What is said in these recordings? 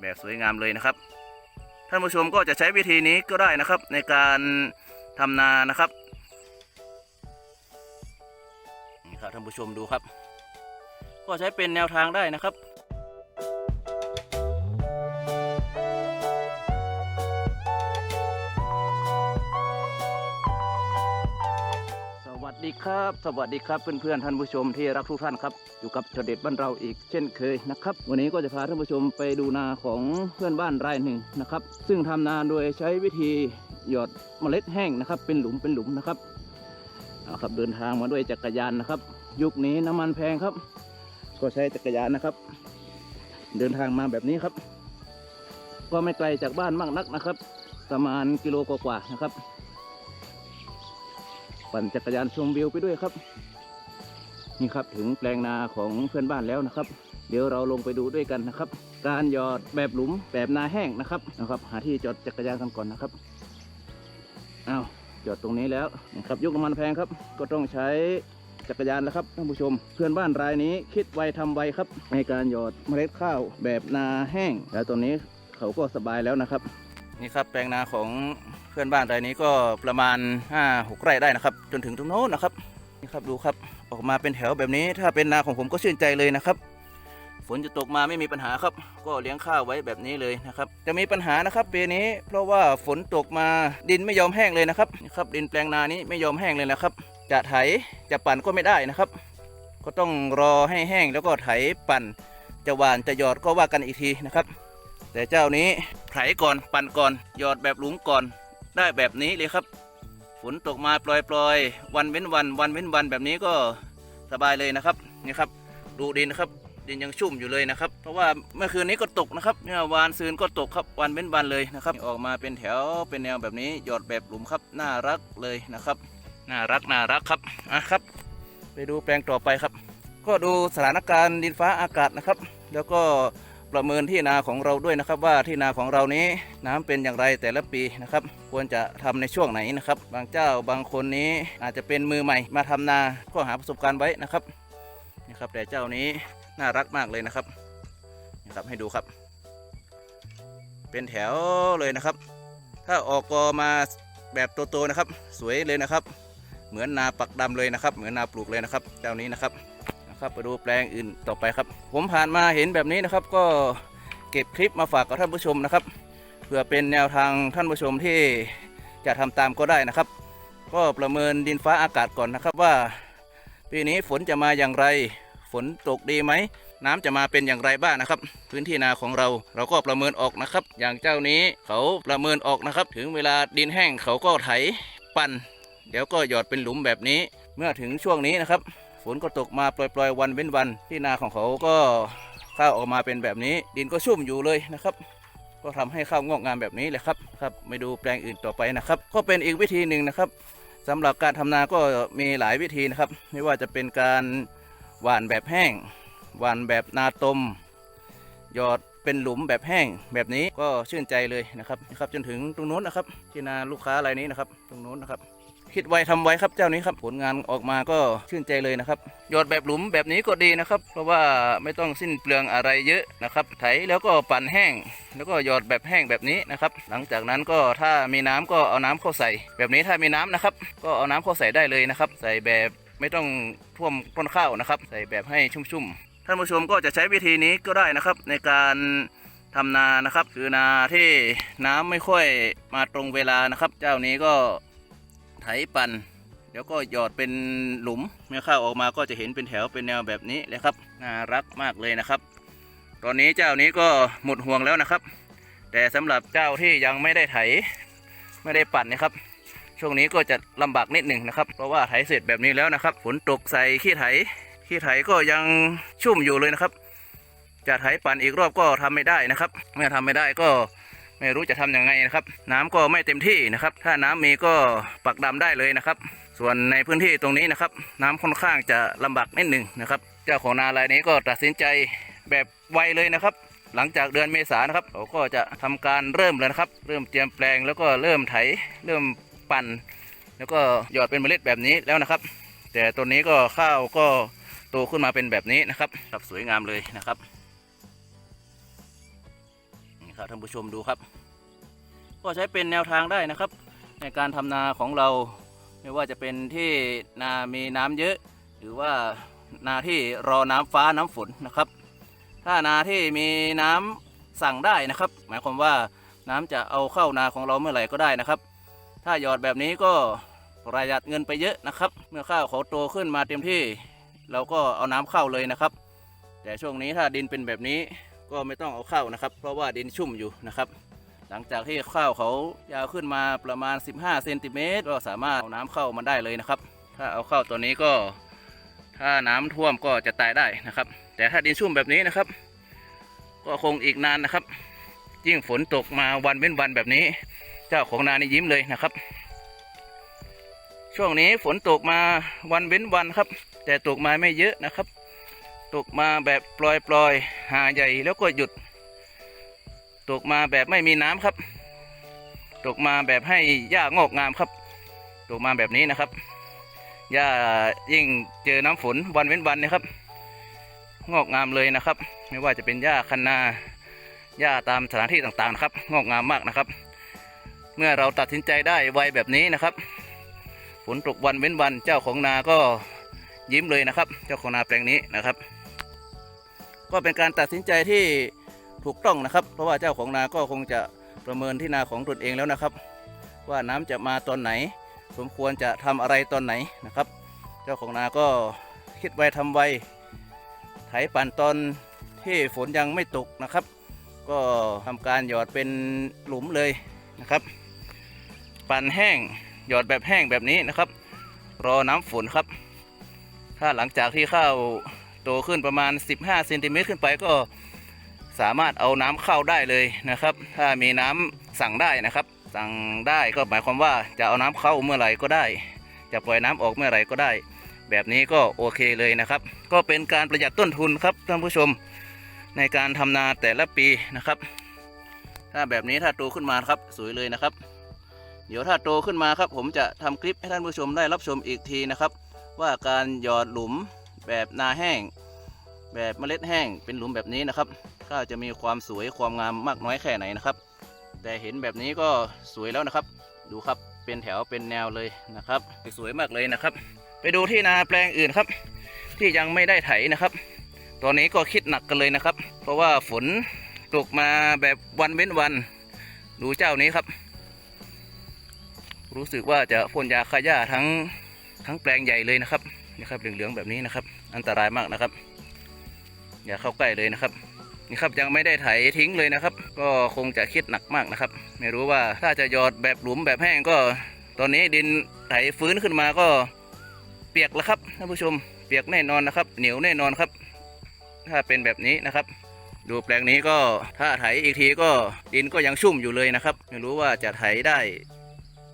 แบบสวยงามเลยนะครับ ท่านผู้ชมก็จะใช้วิธีนี้ก็ได้นะครับ ในการทำนานะครับนี่ครับท่านผู้ชมดูครับ ก็ใช้เป็นแนวทางได้นะครับ ดีครับ สวัสดีครับเพื่อนๆท่านผู้ชมที่รักทุกท่านครับ อยู่กับชดเด็ดบ้านเราอีกเช่นเคยนะครับ วันนี้ก็จะพาท่านผู้ชมไปดูนาของเพื่อนบ้านรายหนึ่งนะครับ ซึ่งทำนาโดยใช้วิธีหยอดเมล็ดแห้งนะครับ เป็นหลุมเป็นหลุมนะครับเอาครับเดินทางมาด้วยจักรยานนะครับ ยุคนี้น้ำมันแพงครับ ก็ใช้จักรยานนะครับ เดินทางมาแบบนี้ครับ ก็ไม่ไกลจากบ้านมากนักนะครับ ประมาณกิโลกว่าๆนะครับ ปั่นจักรยานชมวิวไปด้วยครับ นี่ครับถึงแปลงนาของเพื่อนบ้านแล้วนะครับ เดี๋ยวเราลงไปดูด้วยกันนะครับ การหยอดแบบหลุมแบบนาแห้งนะครับนะครับ หาที่จอดจักรยานกันก่อนนะครับอ้าวจอดตรงนี้แล้วนะครับยุคมันแพงครับ ก็ต้องใช้จักรยานแล้วครับท่านผู้ชม เพื่อนบ้านรายนี้คิดไวทำไวครับ ในการหยอดเมล็ดข้าวแบบนาแห้ง แล้วตอนนี้เขาก็สบายแล้วนะครับ นี่ครับแปลงนาของเพื่อนบ้านรายนี้ก็ประมาณ5 6ไร่ได้นะครับ จนถึงตรงโน้นนะครับนี่ครับดูครับออกมาเป็นแถวแบบนี้ ถ้าเป็นนาของผมก็ชื่นใจเลยนะครับ ฝนจะตกมาไม่มีปัญหาครับ ก็เลี้ยงข้าวไว้แบบนี้เลยนะครับ จะมีปัญหานะครับปีนี้ เพราะว่าฝนตกมาดินไม่ยอมแห้งเลยนะครับนี่ครับ ดินแปลงนานี้ไม่ยอมแห้งเลยนะครับ จะไถจะปั่นก็ไม่ได้นะครับ ก็ต้องรอให้แห้งแล้วก็ไถปั่น จะหวานจะหยอดก็ว่ากันอีกทีนะครับ แต่เจ้านี้ ไถก่อนปั่นก่อนหยอดแบบหลุมก่อน ได้แบบนี้เลยครับ ฝนตกมาปล่อยๆ วันเว้นวัน วันเว้นวันแบบนี้ก็สบายเลยนะครับนี่ครับ ดูดินนะครับ ดินยังชุ่มอยู่เลยนะครับ เพราะว่าเมื่อคืนนี้ก็ตกนะครับเนี่ยวานซืนก็ตกครับวันเว้นวันเลยนะครับ ออกมาเป็นแถวเป็นแนวแบบนี้หยอดแบบหลุมครับน่ารักเลยนะครับน่ารักน่ารักครับอะครับ ไปดูแปลงต่อไปครับ ก็ดูสถานการณ์ดินฟ้าอากาศนะครับ แล้วก็ ประเมินที่นาของเราด้วยนะครับ ว่าที่นาของเรานี้น้ำเป็นอย่างไรแต่ละปีนะครับ ควรจะทำในช่วงไหนนะครับ บางเจ้าบางคนนี้อาจจะเป็นมือใหม่มาทำนาก็หาประสบการณ์ไว้นะครับนี่ครับ แต่เจ้านี้น่ารักมากเลยนะครับนี่ครับให้ดูครับ เป็นแถวเลยนะครับ ถ้าออกกอมาแบบโตๆนะครับ สวยเลยนะครับ เหมือนนาปักดำเลยนะครับ เหมือนนาปลูกเลยนะครับ เจ้านี้นะครับ ครับไปดูแปลงอื่นต่อไปครับ ผมผ่านมาเห็นแบบนี้นะครับ ก็เก็บคลิปมาฝากกับท่านผู้ชมนะครับเพื่อเป็นแนวทางท่านผู้ชมที่จะทำตามก็ได้นะครับ ก็ประเมินดินฟ้าอากาศก่อนนะครับว่า ปีนี้ฝนจะมาอย่างไร ฝนตกดีไหมน้ำจะมาเป็นอย่างไรบ้างนะครับ พื้นที่นาของเราเราก็ประเมินออกนะครับ อย่างเจ้านี้เขาประเมินออกนะครับ ถึงเวลาดินแห้งเขาก็ไถปั่นเดี๋ยวก็หยอดเป็นหลุมแบบนี้ เมื่อถึงช่วงนี้นะครับ ฝนก็ตกมาปล่อยๆ วันเว้นวันที่นาของเขาก็ข้าวออกมาเป็นแบบนี้ ดินก็ชุ่มอยู่เลยนะครับ ก็ทำให้ข้าวงอกงามแบบนี้แหละครับครับไปดูแปลงอื่นต่อไปนะครับ ก็เป็นอีกวิธีหนึ่งนะครับสำหรับการทำนาก็มีหลายวิธีนะครับ ไม่ว่าจะเป็นการหว่านแบบแห้งหว่านแบบนาตมหยอดเป็นหลุมแบบแห้งแบบนี้ก็ชื่นใจเลยนะครับนะครับ จนถึงตรงนู้นนะครับ ที่นาลูกค้ารายนี้นะครับ ตรงนู้นนะครับ คิดไวทำไวครับเจ้านี้ครับผลงานออกมาก็ชื่นใจเลยนะครับหยอดแบบหลุมแบบนี้ก็ดีนะครับ เพราะว่าไม่ต้องสิ้นเปลืองอะไรเยอะนะครับ ไถแล้วก็ปั่นแห้ง แล้วก็หยอดแบบแห้งแบบนี้นะครับ หลังจากนั้นก็ถ้ามีน้ำก็เอาน้ำเข้าใส่ แบบนี้ถ้ามีน้ำนะครับ ก็เอาน้ำเข้าใส่ได้เลยนะครับ ใส่แบบไม่ต้องท่วมต้นข้าวนะครับ ใส่แบบให้ชุ่มๆท่านผู้ชมก็จะใช้วิธีนี้ก็ได้นะครับ ในการทำนานะครับ คือนาที่น้ำไม่ค่อยมาตรงเวลานะครับ เจ้านี้ก็ ปั่นเดี๋ยวก็หยอดเป็นหลุมเมื่อข้าวออกมาก็จะเห็นเป็นแถวเป็นแนวแบบนี้เลยครับน่ารักมากเลยนะครับ ตอนนี้เจ้านี้ก็หมดห่วงแล้วนะครับ แต่สำหรับเจ้าที่ยังไม่ได้ไถไม่ได้ปั่นนะครับ ช่วงนี้ก็จะลำบากนิดหนึ่งนะครับ เพราะว่าไถเสร็จแบบนี้แล้วนะครับฝนตกใส่ขี้ไถขี้ไถก็ยังชุ่มอยู่เลยนะครับ จะไถปั่นอีกรอบก็ทำไม่ได้นะครับ เมื่อทำไม่ได้ก็ ไม่รู้จะทำยังไงนะครับ น้ำก็ไม่เต็มที่นะครับ ถ้าน้ำมีก็ปักดำได้เลยนะครับ ส่วนในพื้นที่ตรงนี้นะครับ น้ำค่อนข้างจะลำบากนิดหนึ่งนะครับ เจ้าของนารายนี้ก็ตัดสินใจแบบไวเลยนะครับ หลังจากเดือนเมษานะครับเขาก็จะทำการเริ่มเลยนะครับ เริ่มเตรียมแปลงแล้วก็เริ่มไถ เริ่มปั่น แล้วก็หยอดเป็นเมล็ดแบบนี้แล้วนะครับ แต่ตัวนี้ก็ข้าวก็โตขึ้นมาเป็นแบบนี้นะครับครับสวยงามเลยนะครับ ครับท่านผู้ชมดูครับ ก็ใช้เป็นแนวทางได้นะครับ ในการทำนาของเรา ไม่ว่าจะเป็นที่นามีน้ำเยอะ หรือว่านาที่รอน้ำฟ้าน้ำฝนนะครับ ถ้านาที่มีน้ำสั่งได้นะครับ หมายความว่าน้ำจะเอาเข้านาของเราเมื่อไหร่ก็ได้นะครับ ถ้าหยอดแบบนี้ก็ประหยัดเงินไปเยอะนะครับ เมื่อข้าวเขาโตขึ้นมาเต็มที่ เราก็เอาน้ำเข้าเลยนะครับ แต่ช่วงนี้ถ้าดินเป็นแบบนี้ ก็ไม่ต้องเอาเข้านะครับ เพราะว่าดินชุ่มอยู่นะครับ หลังจากที่ข้าวเขายาวขึ้นมาประมาณ 15เซนติเมตรก็สามารถเอาน้ำเข้ามันได้เลยนะครับ ถ้าเอาเข้าตัวนี้ก็ถ้าน้ำท่วมก็จะตายได้นะครับ แต่ถ้าดินชุ่มแบบนี้นะครับ ก็คงอีกนานนะครับ ยิ่งฝนตกมาวันเว้นวันแบบนี้ เจ้าของนานี่ยิ้มเลยนะครับ ช่วงนี้ฝนตกมาวันเว้นวันครับ แต่ตกมาไม่เยอะนะครับ ตกมาแบบปล่อยปลอยๆหาใหญ่แล้วก็หยุด ตกมาแบบไม่มีน้ำครับ ตกมาแบบให้หญ้างอกงามครับ ตกมาแบบนี้นะครับหญ้ายิ่งเจอน้ำฝนวันเว้นวันนะครับ งอกงามเลยนะครับ ไม่ว่าจะเป็นหญ้าคันนาหญ้าตามสถานที่ต่างๆนะครับ งอกงามมากนะครับ เมื่อเราตัดสินใจได้ไวแบบนี้นะครับฝนตกวันเว้นวันเจ้าของนาก็ยิ้มเลยนะครับ เจ้าของนาแปลงนี้นะครับ ก็เป็นการตัดสินใจที่ถูกต้องนะครับ เพราะว่าเจ้าของนาก็คงจะประเมินที่นาของตนเองแล้วนะครับ ว่าน้ำจะมาตอนไหน สมควรจะทำอะไรตอนไหนนะครับ เจ้าของนาก็คิดไวทำไวไถปั่นตอนที่ฝนยังไม่ตกนะครับ ก็ทำการหยอดเป็นหลุมเลยนะครับ ปั่นแห้งหยอดแบบแห้งแบบนี้นะครับ รอน้ำฝนครับ ถ้าหลังจากที่ข้าว โตขึ้นประมาณ 15เซนติเมตรขึ้นไปก็สามารถเอาน้ำเข้าได้เลยนะครับ ถ้ามีน้ำสั่งได้นะครับ สั่งได้ก็หมายความว่าจะเอาน้ำเข้าเมื่อไหร่ก็ได้ จะปล่อยน้ำออกเมื่อไหร่ก็ได้ แบบนี้ก็โอเคเลยนะครับ ก็เป็นการประหยัดต้นทุนครับท่านผู้ชมในการทำนาแต่ละปีนะครับ ถ้าแบบนี้ถ้าโตขึ้นมาครับสวยเลยนะครับ เดี๋ยวถ้าโตขึ้นมาครับ ผมจะทำคลิปให้ท่านผู้ชมได้รับชมอีกทีนะครับ ว่าการหยอดหลุม แบบนาแห้ง แบบเมล็ดแห้งเป็นหลุมแบบนี้นะครับ ก็จะมีความสวยความงามมากน้อยแค่ไหนนะครับ แต่เห็นแบบนี้ก็สวยแล้วนะครับ ดูครับเป็นแถวเป็นแนวเลยนะครับ สวยมากเลยนะครับ ไปดูที่นาแปลงอื่นครับ ที่ยังไม่ได้ไถนะครับตอนนี้ก็คิดหนักกันเลยนะครับ เพราะว่าฝนตกมาแบบวันเว้นวัน ดูเจ้านี้ครับ รู้สึกว่าจะพ่นยาฆ่าหญ้าทั้งทั้งแปลงใหญ่เลยนะครับ นี่ครับเหลืองๆแบบนี้นะครับ อันตรายมากนะครับ อย่าเข้าใกล้เลยนะครับนี่ครับยังไม่ได้ไถทิ้งเลยนะครับ ก็คงจะคิดหนักมากนะครับ ไม่รู้ว่าถ้าจะหยอดแบบหลุมแบบแห้งก็ ตอนนี้ดินไถฟื้นขึ้นมาก็เปียกแล้วครับท่านผู้ชมเปียกแน่นอนนะครับ เหนียวแน่นอนครับ ถ้าเป็นแบบนี้นะครับ ดูแปลงนี้ก็ถ้าไถอีกทีก็ดินก็ยังชุ่มอยู่เลยนะครับ ไม่รู้ว่าจะไถได้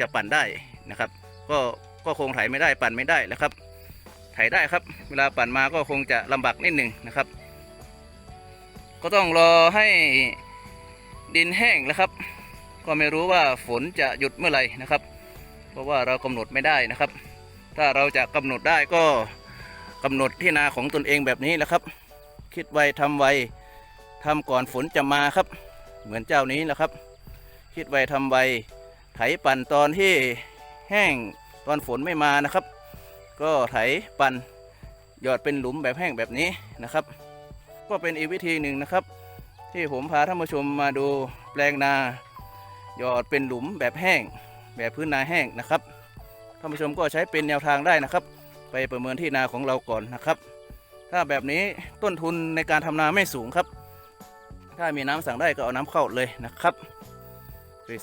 จะปั่นได้นะครับ ก็ก็คงไถไม่ได้ปั่นไม่ได้แล้วครับ ไถได้ครับ เวลาปั่นมาก็คงจะลำบากนิดหนึ่งนะครับ ก็ต้องรอให้ดินแห้งแล้วครับ ก็ไม่รู้ว่าฝนจะหยุดเมื่อไหร่นะครับ เพราะว่าเรากำหนดไม่ได้นะครับ ถ้าเราจะกำหนดได้ก็กำหนดที่นาของตนเองแบบนี้แหละครับ คิดไวทำไวทำก่อนฝนจะมาครับ เหมือนเจ้านี้แหละครับ คิดไวทำไวไถปั่นตอนที่แห้งตอนฝนไม่มานะครับ ก็ไถปั่นหยอดเป็นหลุมแบบแห้งแบบนี้นะครับ ก็เป็นอีกวิธีหนึ่งนะครับ ที่ผมพาท่านผู้ชมมาดูแปลงนา หยอดเป็นหลุมแบบแห้ง แบบพื้นนาแห้งนะครับท่านผู้ชมก็ใช้เป็นแนวทางได้นะครับ ไปประเมินที่นาของเราก่อนนะครับ ถ้าแบบนี้ต้นทุนในการทำนาไม่สูงครับ ถ้ามีน้ำสั่งได้ก็เอาน้ำเข้าเลยนะครับ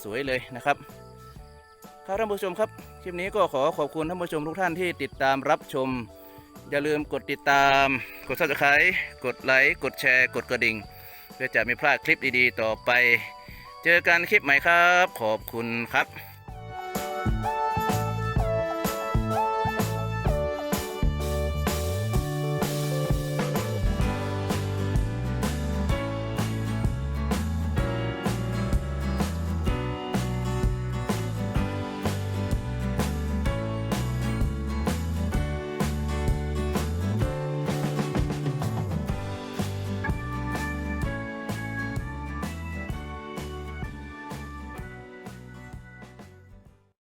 สวยๆเลยนะครับครับท่านผู้ชมครับ คลิปนี้ก็ขอขอบคุณท่านผู้ชมทุกท่านที่ติดตามรับชม อย่าลืมกดติดตาม กด subscribe กดไลค์กดแชร์ กดกระดิ่ง เพื่อจะไม่พลาดคลิปดีๆ ต่อไป เจอกันคลิปใหม่ครับ ขอบคุณครับ